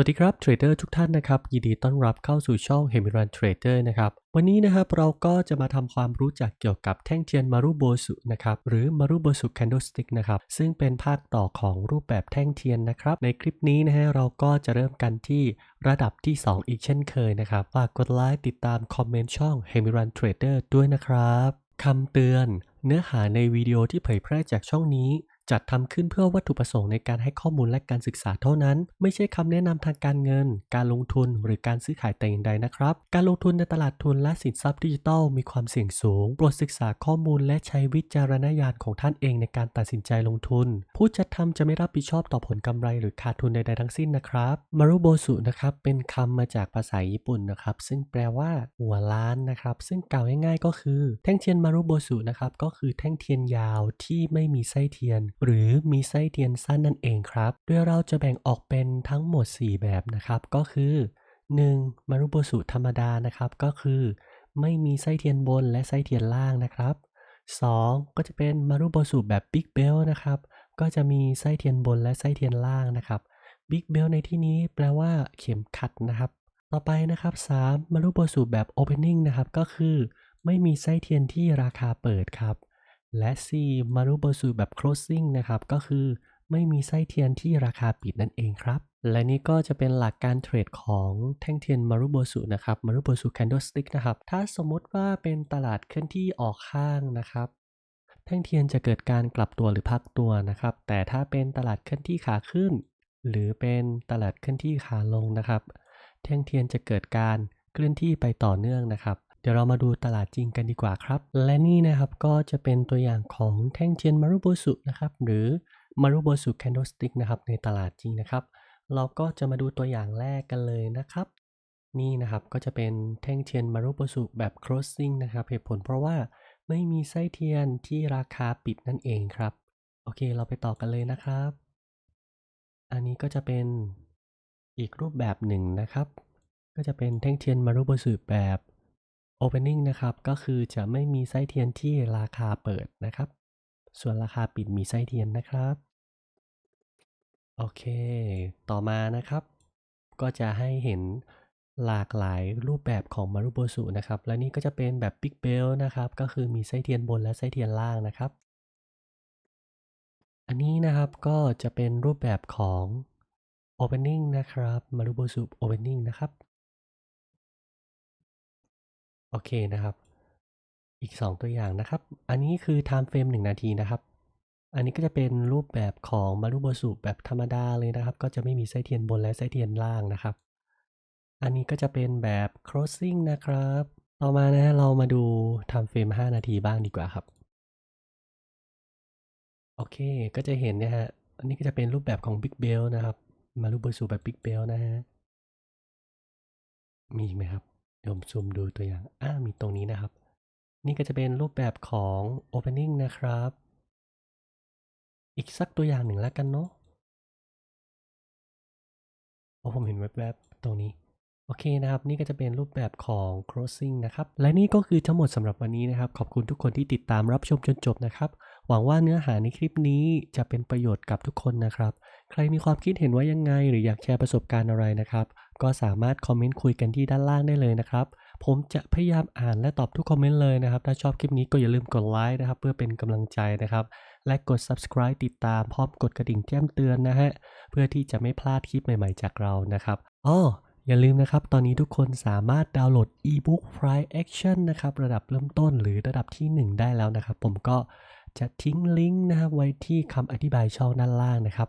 วัสดีครับเทรดเดอร์ทุกท่านนะครับ ยินดีต้อนรับเข้าสู่ช่อง h e m i r a n Trader นะครับ วันนี้นะครับเราก็จะมาทำความรู้จักเกี่ยวกับแท่งเทียนมารุโบสุนะครับหรือมารุโบสุ Candlestick นะครับซึ่งเป็นภาคต่อของรูปแบบแท่งเทียนนะครับ ในคลิปนี้นะฮะเราก็จะเริ่มกันที่ระดับที่ 2 อีกเช่นเคยนะครับฝากกดไลค์ติดตามคอมเมนต์ช่อง h e m i r a n Trader ด้วยนะครับคำเตือน เนื้อหาในวิดีโอที่เผยแพร่จากช่องนี้ จัดทำขึ้นเพื่อวัตถุประสงค์ในการให้ข้อมูลและการศึกษาเท่านั้น ไม่ใช่คำแนะนำทางการเงิน การลงทุนหรือการซื้อขายแต่อย่างใดนะครับ การลงทุนในตลาดทุนและสินทรัพย์ดิจิทัลมีความเสี่ยงสูง โปรดศึกษาข้อมูลและใช้วิจารณญาณของท่านเองในการตัดสินใจลงทุน ผู้จัดทำจะไม่รับผิดชอบต่อผลกำไรหรือขาดทุนใดๆทั้งสิ้นนะครับมารุโบสุนะครับเป็นคำมาจากภาษาญี่ปุ่นนะครับซึ่งแปลว่า หัวล้านนะครับซึ่งกล่าวง่ายๆก็คือ แท่งเทียนมารุโบสุนะครับก็คือแท่งเทียนยาวที่ไม่มีไส้เทียนหรือมีไส้เทียนสั้นนั่นเองครับ โดยเราจะแบ่งออกเป็นทั้งหมด 4 แบบนะครับ ก็คือ 1. มารุโบสุธรรมดานะครับ ก็คือ ไม่มีไส้เทียนบนและไส้เทียนล่างนะครับ 2. ก็จะเป็นมารุโบสุแบบบิ๊กเบลนะครับ ก็จะมีไส้เทียนบนและไส้เทียนล่างนะครับบิ๊กเบลในที่นี้แปลว่าเข็มขัดนะครับ ต่อไปนะครับ 3. มารุโบสุแบบ Opening นะครับ ก็คือ ไม่มีไส้เทียนที่ราคาเปิดครับ และ 4. มารุโบสุแบบ closing นะครับ ก็คือไม่มีไส้เทียนที่ราคาปิดนั่นเองครับ และนี่ก็จะเป็นหลักการเทรดของแท่งเทียนมารุโบสุนะครับมารุโบสุ candlestick นะครับ ถ้าสมมติว่าเป็นตลาดเคลื่อนที่ออกข้างนะครับ แท่งเทียนจะเกิดการกลับตัวหรือพักตัวนะครับ แต่ถ้าเป็นตลาดเคลื่อนที่ขาขึ้น หรือเป็นตลาดเคลื่อนที่ขาลงนะครับ แท่งเทียนจะเกิดการเคลื่อนที่ไปต่อเนื่องนะครับ ดี๋ยวเรามาดูตลาดจริงกันดีกว่าครับ และนี่นะครับก็จะเป็นตัวอย่างของแท่งเทียนมารุโบสุนะครับหรือมารุโบสุ candlestick นะครับในตลาดจริงนะครับ เราก็จะมาดูตัวอย่างแรกกันเลยนะครับ นี่นะครับก็จะเป็นแท่งเทียนมารุโบสุแบบ crossing นะครับเหตุผลเพราะว่าไม่มีไส้เทียนที่ราคาปิดนั่นเองครับ โอเคเราไปต่อกันเลยนะครับ อันนี้ก็จะเป็นอีกรูปแบบหนึ่งนะครับ ก็จะเป็นแท่งเทียนมารุโบสุแบบ opening นะครับก็คือจะไม่มีไส้เทียนที่ราคาเปิดนะครับ ส่วนราคาปิดมีไส้เทียนนะครับ โอเค ต่อมานะครับ ก็จะให้เห็นหลากหลายรูปแบบของมารุโบสุนะครับ และนี่ก็จะเป็นแบบ Big Bell นะครับ ก็คือมีไส้เทียนบนและไส้เทียนล่างนะครับ อันนี้นะครับก็จะเป็นรูปแบบของ Opening นะครับมารุโบสุ Opening นะครับ โอเคนะครับ อีก 2 ตัวอย่างนะครับ อันนี้คือ time frame 1 นาทีนะครับ อันนี้ก็จะเป็นรูปแบบของมารุโบสุแบบธรรมดาเลยนะครับ ก็จะไม่มีไส้เทียนบนและไส้เทียนล่างนะครับ อันนี้ก็จะเป็นแบบ crossing นะครับ ต่อมานะเรามาดู time frame 5 นาทีบ้างดีกว่าครับ โอเค ก็จะเห็นนะฮะ อันนี้ก็จะเป็นรูปแบบของ Big Bell นะครับ มารุโบสุแบบ Big Bell นะฮะ มีอีกไหมครับ ดี๋ยวผมซูมดูตัวอย่างอ่ามีตรงนี้นะครับ นี่ก็จะเป็นรูปแบบของ opening นะครับ อีกสักตัวอย่างหนึ่งแล้วกันเนาะโอ้ผมเห็นแวบๆตรงนี้โอเคนะครับ นี่ก็จะเป็นรูปแบบของ crossing นะครับ และนี่ก็คือทั้งหมดสำหรับวันนี้นะครับ ขอบคุณทุกคนที่ติดตามรับชมจนจบนะครับ หวังว่าเนื้อหาในคลิปนี้จะเป็นประโยชน์กับทุกคนนะครับ ใครมีความคิดเห็นว่ายังไง หรืออยากแชร์ประสบการณ์อะไรนะครับ ก็สามารถคอมเมนต์คุยกันที่ด้านล่างได้เลยนะครับ ผมจะพยายามอ่านและตอบทุกคอมเมนต์เลยนะครับ ถ้าชอบคลิปนี้ก็อย่าลืมกดไลค์นะครับเพื่อเป็นกำลังใจนะครับ และกด subscribe ติดตามพร้อมกดกระดิ่งแจ้งเตือนนะฮะ เพื่อที่จะไม่พลาดคลิปใหม่ๆจากเรานะครับอ้ออย่าลืมนะครับ ตอนนี้ทุกคนสามารถดาวน์โหลด ebook Price Action นะครับ ระดับเริ่มต้นหรือระดับที่ 1 ได้แล้วนะครับ ผมก็ จะทิ้งลิงก์นะครับไว้ที่คำอธิบายช่องด้านล่างนะครับ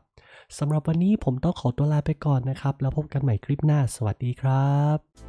สำหรับวันนี้ผมต้องขอตัวลาไปก่อนนะครับ แล้วพบกันใหม่คลิปหน้า สวัสดีครับ